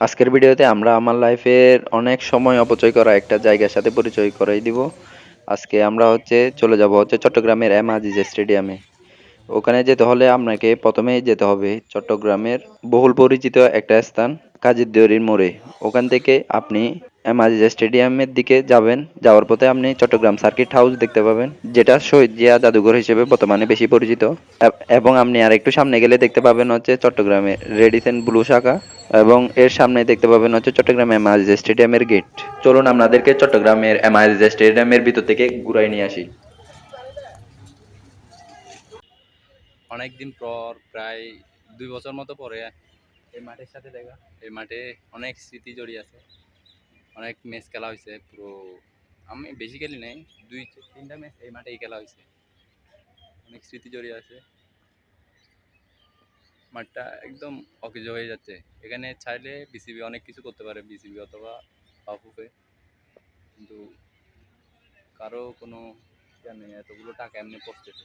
আজকের ভিডিওতে আমরা আমার লাইফের অনেক সময় অপচয় করা একটা জায়গার সাথে পরিচয় করাই দিব। আজকে আমরা হচ্ছে চলে যাব হচ্ছে চট্টগ্রামের এম আজিজ স্টেডিয়ামে। ওখানে যেতে হলে আপনাকে প্রথমেই যেতে হবে চট্টগ্রামের বহুল পরিচিত একটা স্থান কাজীর দেউরির মোড়ে। ওখান থেকে আপনি এম আজিজ স্টেডিয়ামের দিকে যাবেন। যাওয়ার পথে আপনি চট্টগ্রাম সার্কিট হাউস দেখতে পাবেন, যেটা শহীদ জিয়া জাদুঘর হিসেবে বর্তমানে বেশি পরিচিত। এবং আপনি আর একটু সামনে গেলে দেখতে পাবেন হচ্ছে চট্টগ্রামে রেডিসেন ব্লু শাখা, এবং এর সামনে দেখতে পাবেন হচ্ছে চট্টগ্রাম এম আজিজ স্টেডিয়ামের গেট। চলুন আপনাদেরকে চট্টগ্রামের এম আজিজ স্টেডিয়ামের ভিতর থেকে ঘুরাই নিয়ে আসি। অনেক দিন পর, প্রায় দুই বছর মতো পরে এই মাঠের সাথে দেখা। এই মাঠে অনেক স্মৃতি জড়িয়ে আছে। অনেক ম্যাচ খেলা হয়েছে, পুরো আমি বেশি খেলি নাই, দুই তিনটা ম্যাচ এই মাঠেই খেলা হয়েছে। অনেক স্মৃতি জড়িয়ে আছে। মাঠটা একদম অকেজ হয়ে যাচ্ছে। এখানে ছাড়লে বিসিবি অনেক কিছু করতে পারে বিসিবি অথবা বাফুফে। কিন্তু কারও কোনো নেই, এতগুলো টাকা এমনি পড়তেছে।